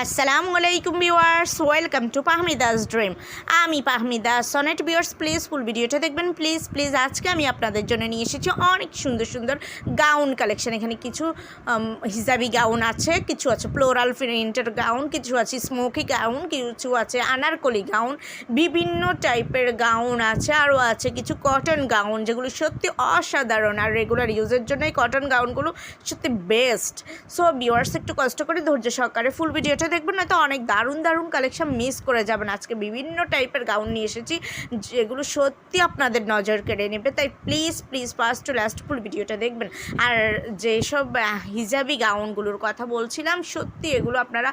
আসসালামু আলাইকুম viewers welcome to পাহমিদাস dream আমি Pahmida Sonet viewers please full ভিডিওটা দেখবেন। প্লিজ প্লিজ আজকে আমি আপনাদের জন্য নিয়ে এসেছি অনেক সুন্দর সুন্দর গাউন কালেকশন এখানে কিছু হিজাবি গাউন আছে, কিছু আছে ফ্লোরাল প্রিন্টের গাউন কিছু আছে স্মোকি গাউন কিছু আছে আনারকলি গাউন বিভিন্ন টাইপের গাউন আছে, আরও আছে কিছু কটন গাউন যেগুলো সত্যি অসাধারণ। আর রেগুলার ইউজের জন্য এই কটন গাউনগুলো সত্যি বেস্ট সো ভিউয়ার্স একটু কষ্ট করে ধৈর্য সহকারে ফুল ভিডিওটা দেখবেন না তো অনেক দারুণ দারুণ কালেকশন মিস করে যাবেন। আজকে বিভিন্ন টাইপের গাউন নিয়ে এসেছি, যেগুলো সত্যি আপনাদের নজর কেড়ে নেবে। তাই please please first to last full ভিডিওটা দেখবেন। আর যেসব হিজাবি গাউনগুলোর কথা বলছিলাম, সত্যি এগুলো আপনারা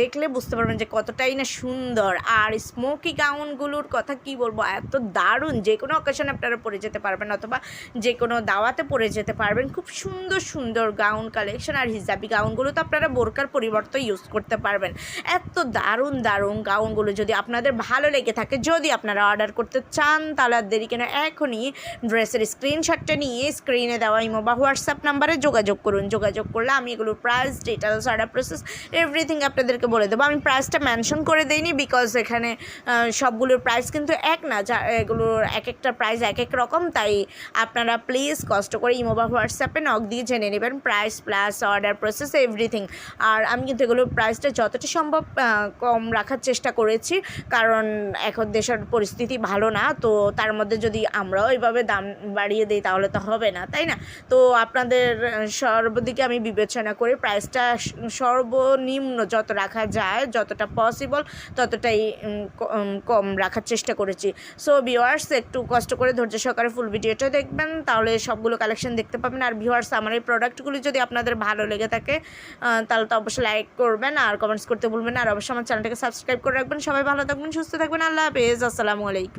দেখলে বুঝতে পারবেন যে কতটাই না সুন্দর। আর স্মোকি গাউনগুলোর কথা কি বলব? এত দারুণ, যে কোনো অকেশনে আপনারা পরে যেতে পারবেন অথবা যে কোনো দাওয়াতে পরে যেতে পারবেন। খুব সুন্দর সুন্দর গাউন কালেকশন আর হিজাবি গাউনগুলো তো আপনারা বোরকার পরিবর্তে ইউজ করতে পারবেন। এত দারুণ দারুণ গাউনগুলো যদি আপনাদের ভালো লেগে থাকে, যদি আপনারা অর্ডার করতে চান, তাহলে আর দেরি কেন, এখনই ড্রেসের স্ক্রিনশটটা নিয়ে স্ক্রিনে দেওয়া ইমো বা হোয়াটসঅ্যাপ নাম্বারে যোগাযোগ করুন। যোগাযোগ করলে আমি এগুলোর price details order process everything আপনাদেরকে বলে দেবো। আমি প্রাইসটা মেনশন করে দিইনি বিকজ এখানে সবগুলোর প্রাইস কিন্তু এক না, যা, এগুলোর এক একটা প্রাইস এক এক রকম, তাই আপনারা প্লিজ কষ্ট করে ইমো বা হোয়াটসঅ্যাপে নক দিয়ে জেনে নেবেন। Price plus order process everything আর আমি কিন্তু এগুলোর প্রাইসটা যতটা সম্ভব কম রাখার চেষ্টা করেছি। কারণ এখন দেশের পরিস্থিতি ভালো না, তো তার মধ্যে যদি আমরাও এইভাবে দাম বাড়িয়ে দিই তাহলে তো হবে না, তাই না? তো আপনাদের সর্বদিকে আমি বিবেচনা করে প্রাইসটা সর্বনিম্ন যত রাখা যায়, যতটা পসিবল ততটাই কম রাখার চেষ্টা করেছি। সো ভিউয়ার্স একটু কষ্ট করে ধৈর্য সহকারে ফুল ভিডিওটা দেখবেন, তাহলে সবগুলো কালেকশন দেখতে পাবেন। আর ভিউয়ার্স আমার এই প্রোডাক্টগুলি যদি আপনাদের ভালো লেগে থাকে তাহলে তো অবশ্যই লাইক করবেন আর কমেন্টস করতে ভুলবেন আর অবশ্যই আমার চ্যানেলটাকে সাবস্ক্রাইব করে রাখবেন। সবাই ভালো থাকবেন, সুস্থ থাকবেন। আল্লাহ হাফেজ। আসসালামু আলাইকুম।